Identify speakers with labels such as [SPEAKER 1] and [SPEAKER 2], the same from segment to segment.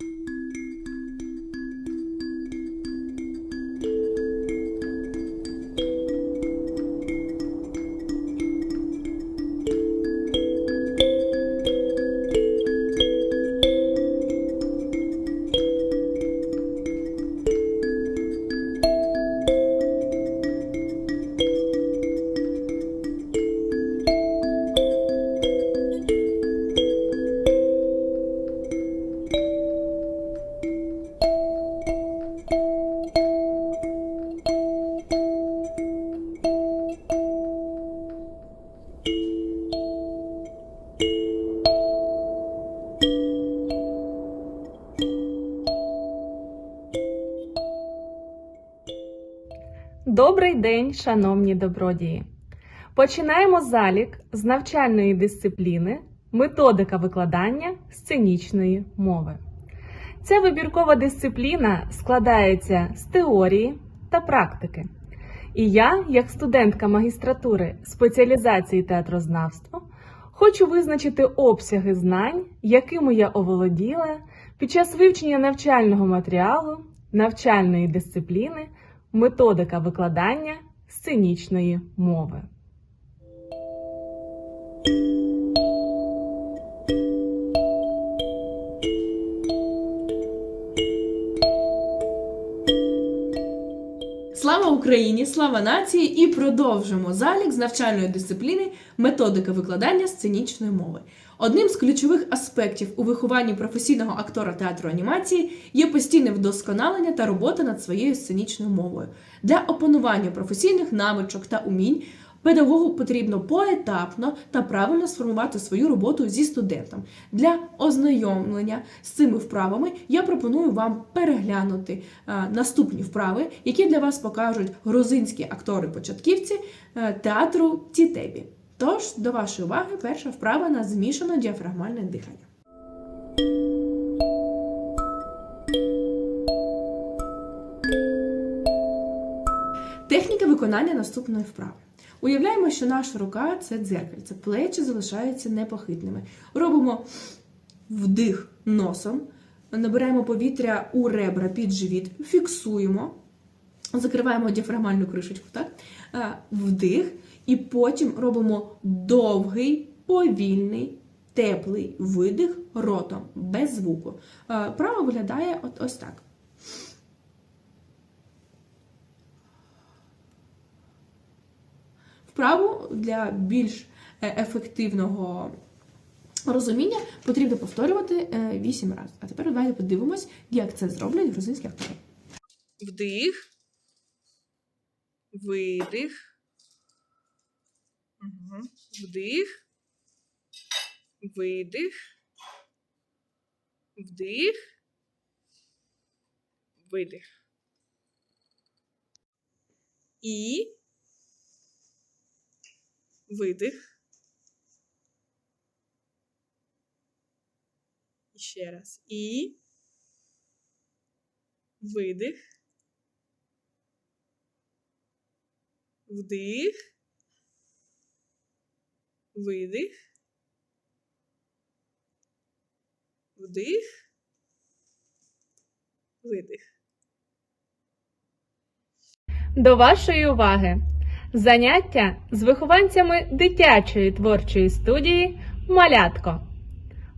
[SPEAKER 1] Thank you. Добрий день, шановні добродії! Починаємо залік з навчальної дисципліни методика викладання сценічної мови. Ця вибіркова дисципліна складається з теорії та практики. І я, як студентка магістратури спеціалізації театрознавства, хочу визначити обсяги знань, якими я оволоділа під час вивчення навчального матеріалу, навчальної дисципліни Методика викладання сценічної мови.
[SPEAKER 2] Слава Україні! Слава нації! І продовжимо залік з навчальної дисципліни методика викладання сценічної мови. Одним з ключових аспектів у вихованні професійного актора театру анімації є постійне вдосконалення та робота над своєю сценічною мовою. Для опанування професійних навичок та умінь педагогу потрібно поетапно та правильно сформувати свою роботу зі студентом. Для ознайомлення з цими вправами я пропоную вам переглянути е, наступні вправи, які для вас покажуть грузинські актори-початківці е, театру Тітебі. Тож, до вашої уваги, перша вправа на змішано діафрагмальне дихання. Техніка виконання наступної вправи. Уявляємо, що наша рука це дзеркальце, плечі залишаються непохитними. Робимо вдих носом, набираємо повітря у ребра під живіт, фіксуємо, закриваємо діафрагмальну кришечку, так? Е, вдих, і потім робимо довгий, повільний, теплий видих ротом, без звуку. Е, Право виглядає от ось так. Вправу для більш е, ефективного розуміння потрібно повторювати 8 разів. А тепер давайте подивимось, як це зроблять грузинські актори.
[SPEAKER 3] Вдих. Видих. Угу. Вдих. Видих. Вдих. Видих. І видих. І ще раз. І видих. Вдих. Видих. Вдих. Видих.
[SPEAKER 1] До вашої уваги! Заняття з вихованцями дитячої творчої студії Малятко.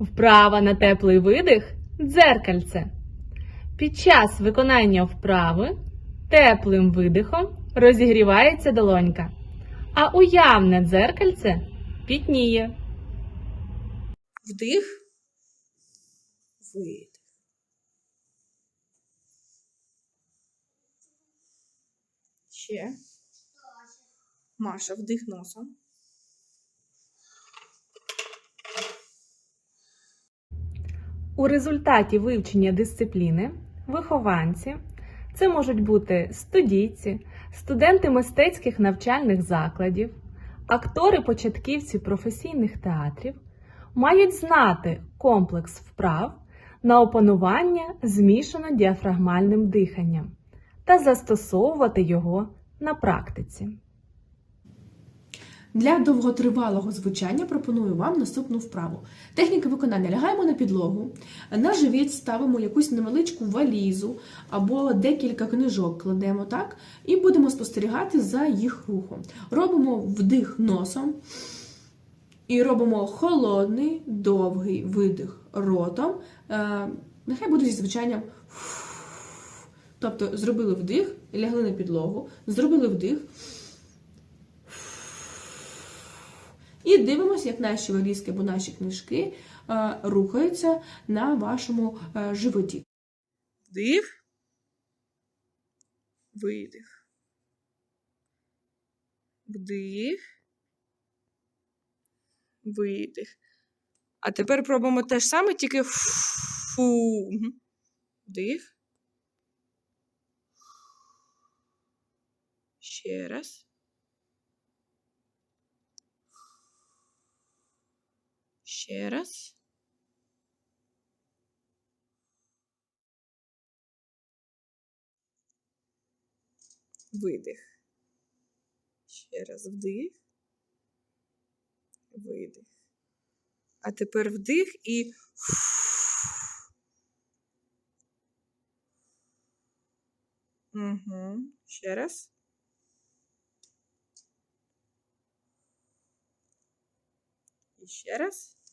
[SPEAKER 1] Вправа на теплий видих дзеркальце. Під час виконання вправи теплим видихом розігрівається долонька, а уявне дзеркальце пітніє.
[SPEAKER 3] Вдих. Видих. Ще. Маша, вдих носом.
[SPEAKER 1] У результаті вивчення дисципліни вихованці це можуть бути студійці, студенти мистецьких навчальних закладів, актори-початківці професійних театрів мають знати комплекс вправ на опанування змішано діафрагмальним диханням та застосовувати його на практиці.
[SPEAKER 2] Для довготривалого звучання пропоную вам наступну вправу. Техніка виконання лягаємо на підлогу, на живіт ставимо якусь невеличку валізу або декілька книжок кладемо так, і будемо спостерігати за їх рухом. Робимо вдих носом і робимо холодний, довгий видих ротом. Е, Нехай буде зі звучанням. Тобто зробили вдих, лягли на підлогу, зробили вдих. І дивимося, як наші валізки або наші книжки е, рухаються на вашому е, животі.
[SPEAKER 3] Вдих. Видих. Вдих. Видих. А тепер пробуємо те ж саме, тільки фу. Вдих. Ще раз. Ще раз. Видих. Ще раз вдих. Видих. А тепер вдих і. Угу. Ще раз. І ще раз.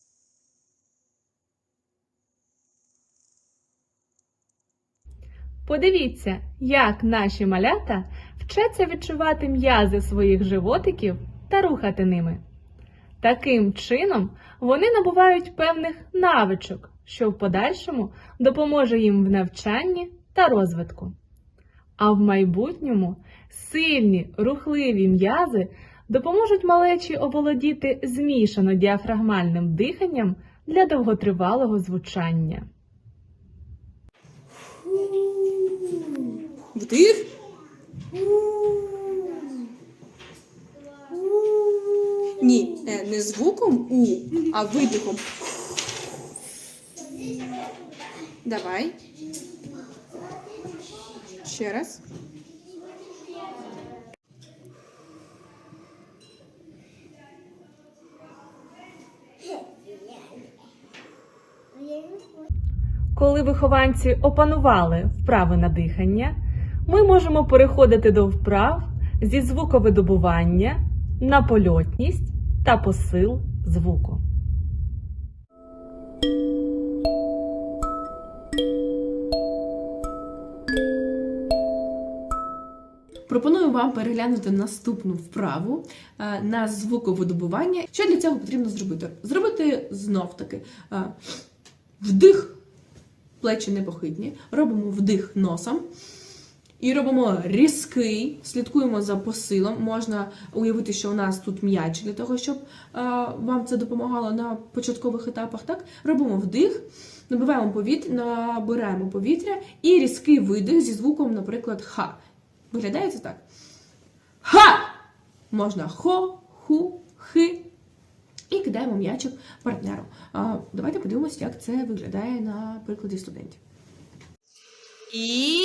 [SPEAKER 1] Подивіться, як наші малята вчаться відчувати м'язи своїх животиків та рухати ними. Таким чином вони набувають певних навичок, що в подальшому допоможе їм в навчанні та розвитку. А в майбутньому сильні рухливі м'язи допоможуть малечі оволодіти змішано діафрагмальним диханням для довготривалого звучання.
[SPEAKER 3] Вдих. Ні, е, не звуком у, а видихом. Давай. Ще раз.
[SPEAKER 1] Коли вихованці опанували вправи на дихання, ми можемо переходити до вправ зі звуковидобування на польотність та посил звуку.
[SPEAKER 2] Пропоную вам переглянути наступну вправу е, на звуковидобування. Що для цього потрібно зробити? Зробити знов таки е, вдих, плечі непохитні, робимо вдих носом. І робимо різкий, слідкуємо за посилом. Можна уявити, що у нас тут м'яч для того, щоб е, вам це допомагало на початкових етапах. Так, робимо вдих, набиваємо повітря, набираємо повітря і різкий видих зі звуком, наприклад, ха. Виглядає це так. Ха! Можна хо, ху, хи. І кидаємо м'ячик партнеру. Давайте подивимося, як це виглядає на прикладі студентів.
[SPEAKER 3] І.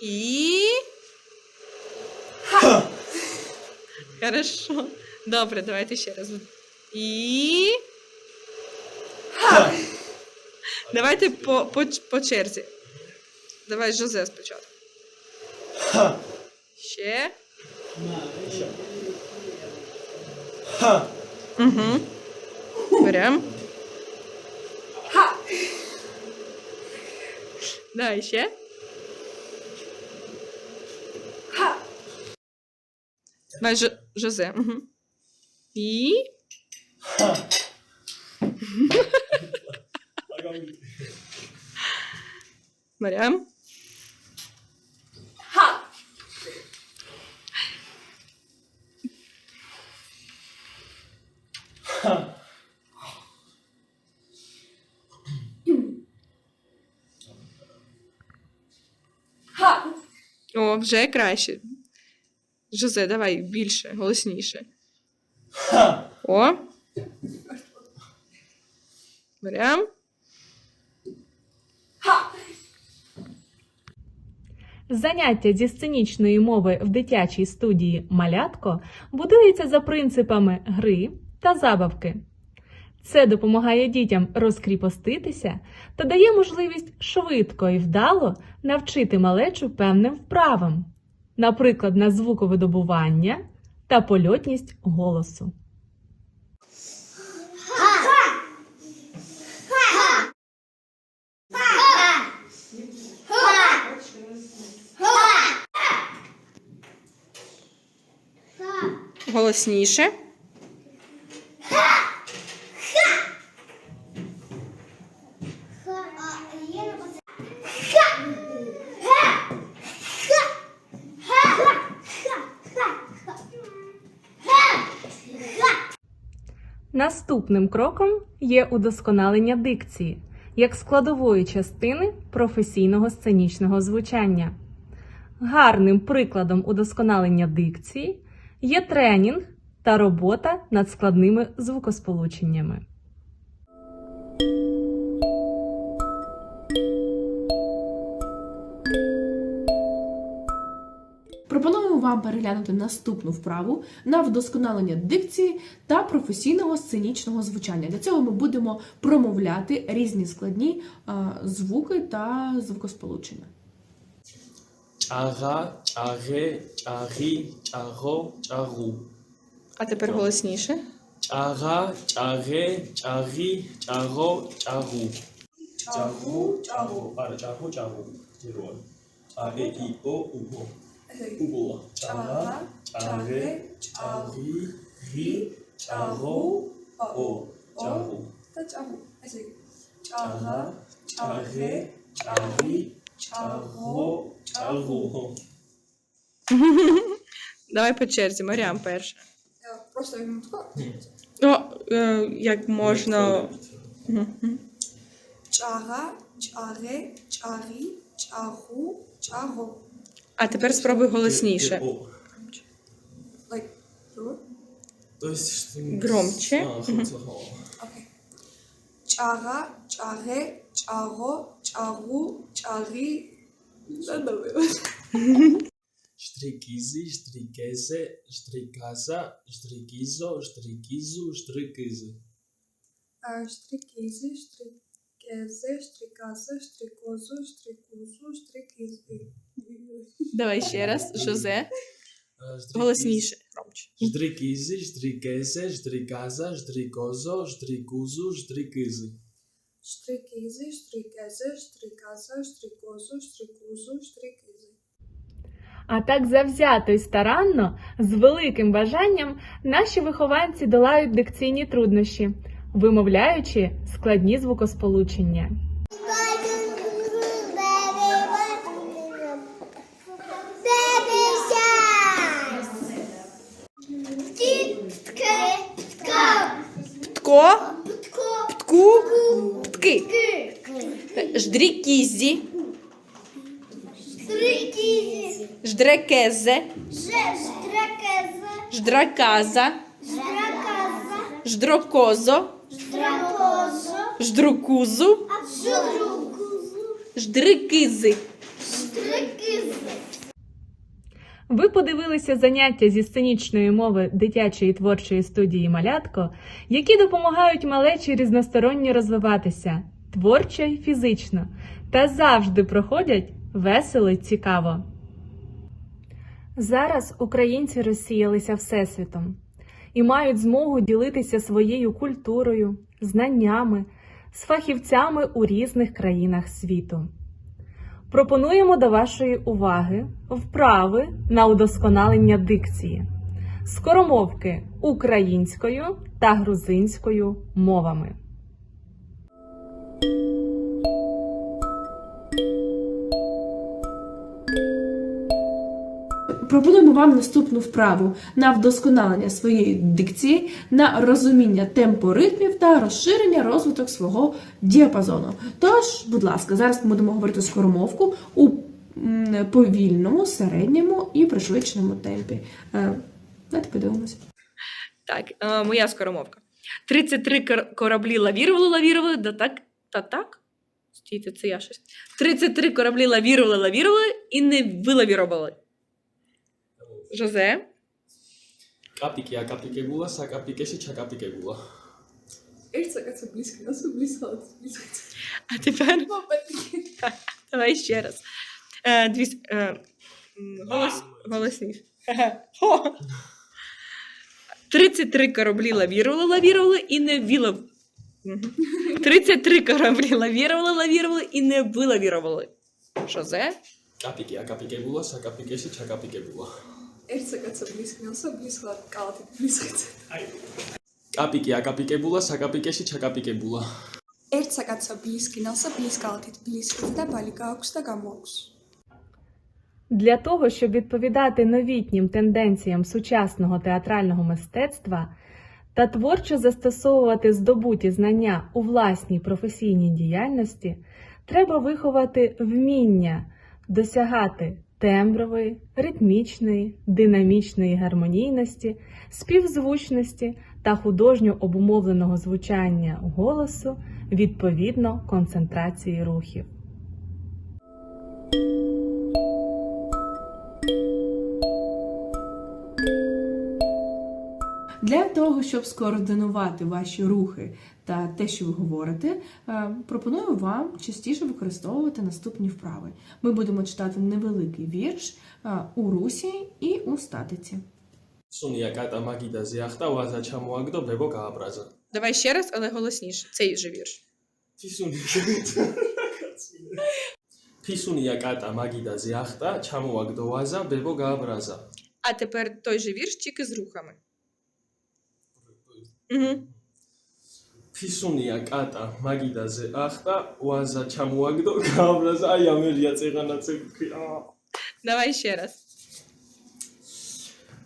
[SPEAKER 3] І. Хорошо. Добре, давайте ще раз. І. Давайте по, по, по черзі. Давай Жозе спочатку. Ще. Угу. Берем. Да, ще. Давай Ж... Жозе. Угу. І. Берем. О, вже краще. Жозе, давай більше, голосніше. О. Берем.
[SPEAKER 1] Заняття зі сценічної мови в дитячій студії Малятко будується за принципами гри та забавки. Це допомагає дітям розкріпоститися та дає можливість швидко і вдало навчити малечу певним вправам, наприклад, на звуковидобування та польотність голосу.
[SPEAKER 3] Голосніше.
[SPEAKER 1] Наступним кроком є удосконалення дикції як складової частини професійного сценічного звучання. Гарним прикладом удосконалення дикції є тренінг та робота над складними звукосполученнями.
[SPEAKER 2] Пропонуємо вам переглянути наступну вправу на вдосконалення дикції та професійного сценічного звучання. Для цього ми будемо промовляти різні складні а, звуки та звукосполучення.
[SPEAKER 4] Чара, чаре, чарі, чаро, чару.
[SPEAKER 3] А тепер голосніше.
[SPEAKER 4] Чара, чаре, чарі, чаро, чару. Чару, чару. А, чару, чару. Тірон. А, е, і, о, Уго. Чара, чаре, чарі, рі, чаро, о, чару. Чара, чаре, чарі, чаро, чару.
[SPEAKER 3] Давай по черзі, Маріам перша.
[SPEAKER 5] Просто він тако.
[SPEAKER 3] Ну, е, як можна. Мгм.
[SPEAKER 5] Чара, чаре, чарі, чару, чаро.
[SPEAKER 3] А тепер спробуй голосніше.
[SPEAKER 5] Like, good.
[SPEAKER 4] То есть... м,
[SPEAKER 3] Громче.
[SPEAKER 5] Чара, чаре, чаро, чару, чарі.
[SPEAKER 4] Штрикизи, штрикезе, штриказа, штрикизо, штрикизу, штрикизи.
[SPEAKER 5] Е, Штрикізи, штриказе, штрикозу, штрикузу, штрикізи.
[SPEAKER 3] Давай ще раз. Жозе.
[SPEAKER 4] Е,
[SPEAKER 3] Голосніше. Громче.
[SPEAKER 4] Штрикизи, штрикезе, штриказа, штрикозо, штрикузу, штрикизи.
[SPEAKER 5] Штрикізи, штрикезе, штриказа, штрикозу, штрикузу, штрикізи.
[SPEAKER 1] А так завзято й старанно, з великим бажанням, наші вихованці долають дикційні труднощі, вимовляючи складні звукосполучення.
[SPEAKER 3] Тко. Тку. Тки. Ждрікізі. Ждрекезе. Ждраказа. Ждрокозо. Ждрукузу. Ждрикизи.
[SPEAKER 1] Ви подивилися заняття зі сценічної мови дитячої творчої студії Малятко, які допомагають малечі різносторонньо розвиватися творчо й фізично, та завжди проходять весело й цікаво. Зараз українці розсіялися всесвітом і мають змогу ділитися своєю культурою, знаннями з фахівцями у різних країнах світу. Пропонуємо до вашої уваги вправи на удосконалення дикції, скоромовки українською та грузинською мовами.
[SPEAKER 2] Пропонуємо вам наступну вправу на вдосконалення своєї дикції, на розуміння темпоритмів та розширення розвиток свого діапазону. Тож, будь ласка, зараз ми будемо говорити скоромовку у повільному, середньому і пришвидшеному темпі. Е, Давайте подивимося.
[SPEAKER 3] Так, е, моя скоромовка. 33 кор- кораблі лавірували, лавірували, да так, та так. Стійте, це я щось. 33 кораблі лавірували, лавірували, і не вилавірували. José.
[SPEAKER 4] Capike, Acapikegula, Sacapikeshi, Chacapikegula.
[SPEAKER 5] Echt, така це близько, я це близько, близько.
[SPEAKER 3] А тепер...
[SPEAKER 5] Так,
[SPEAKER 3] давай ще раз. Е, дві... Е, голос... Голосніше. Хо! 33 кораблі лавірували, лавірували і не вілав. 33 кораблі лавірували, лавірували і не вилавірували. Що
[SPEAKER 4] це? Капіки, а капіки
[SPEAKER 5] було, а капіки ще, капіки було საკაცო ბლისკნასო ბლისხალთ კალთი ბლისხალთ
[SPEAKER 4] კაპიკი აკაპიკებულა, საკაპიკეში ჩაკაპიკებულა.
[SPEAKER 5] ერთ საკაცო ბლისკნასო ბლისკალთით ბლისხალთ და ბალი გააქვს და გამოაქვს
[SPEAKER 1] Для того, щоб відповідати новітнім тенденціям сучасного театрального мистецтва та творчо застосовувати здобуті знання у власній професійній діяльності, треба виховати вміння досягати тембрової, ритмічної, динамічної гармонійності, співзвучності та художньо обумовленого звучання голосу відповідно концентрації рухів.
[SPEAKER 2] Для того, щоб скоординувати ваші рухи та те, що ви говорите, е, пропоную вам частіше використовувати наступні вправи. Ми будемо читати невеликий вірш е, у русі і у статиці.
[SPEAKER 3] Давай ще раз, але голосніше. Цей же вірш. А тепер той же вірш, тільки з рухами. Угу.
[SPEAKER 4] ფისუნია კატა მაგიდაზე ახტა, ვაზა ჩამოაგდო, გააბრაზა. აი ამერია წეღანაც ეკი. აა
[SPEAKER 3] Давай ще раз.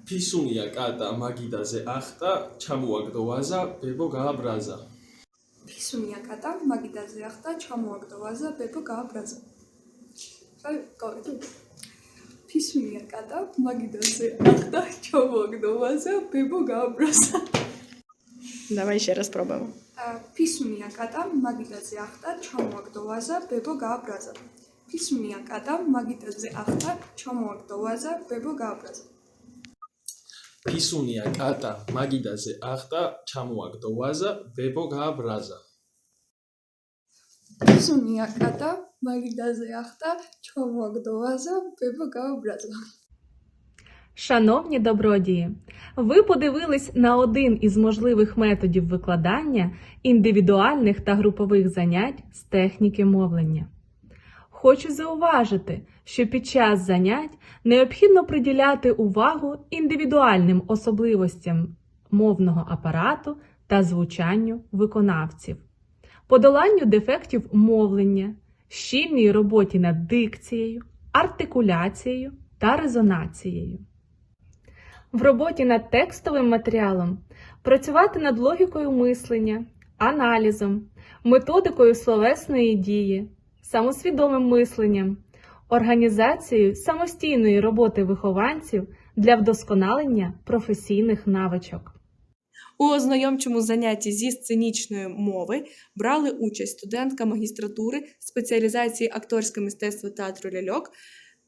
[SPEAKER 4] ფისუნია კატა მაგიდაზე ახტა, ჩამოაგდო ვაზა, ბებო გააბრაზა.
[SPEAKER 5] ფისუნია კატა მაგიდაზე ახტა ჩამოაგდო ვაზა ბებო გააბრაზა აი გავიდო ფისუნია კატა მაგიდაზე ახტა ჩამოაგდო ვაზა ბებო გააბრაზა
[SPEAKER 3] Давай ще раз спробуємо.
[SPEAKER 5] ფისუნია კატა მაგიდაზე ახტა ჩამოაგდო ვაზა ბებო გააბრაზა ფისუნია კატა მაგიდაზე ახტა ჩამოაგდო ვაზა ბებო გააბრაზა
[SPEAKER 4] ფისუნია კატა მაგიდაზე ახტა, ჩამოაგდო ვაზა, ბებო გააბრაზა.
[SPEAKER 5] ფისუნია კატა მაგიდაზე ახტა ჩამოაგდო ვაზა ბებო გააბრაზა
[SPEAKER 1] Шановні добродії, ви подивились на один із можливих методів викладання індивідуальних та групових занять з техніки мовлення. Хочу зауважити, що під час занять необхідно приділяти увагу індивідуальним особливостям мовного апарату та звучанню виконавців, подоланню дефектів мовлення, щільній роботі над дикцією, артикуляцією та резонацією. В роботі над текстовим матеріалом працювати над логікою мислення, аналізом, методикою словесної дії, самосвідомим мисленням, організацією самостійної роботи вихованців для вдосконалення професійних навичок.
[SPEAKER 3] У ознайомчому занятті зі сценічної мови брали участь студентка магістратури спеціалізації акторське мистецтво театру ляльок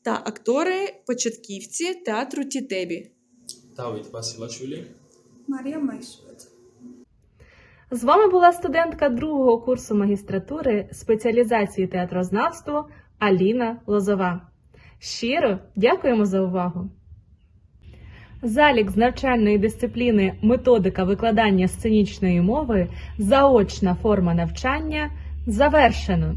[SPEAKER 3] та актори-початківці театру Тітебі.
[SPEAKER 4] Давид Василашвілі,
[SPEAKER 5] Марія Майшвець.
[SPEAKER 1] З вами була студентка другого курсу магістратури спеціалізації театрознавства Аліна Лозова. Щиро дякуємо за увагу! Залік з навчальної дисципліни методика викладання сценічної мови заочна форма навчання завершено.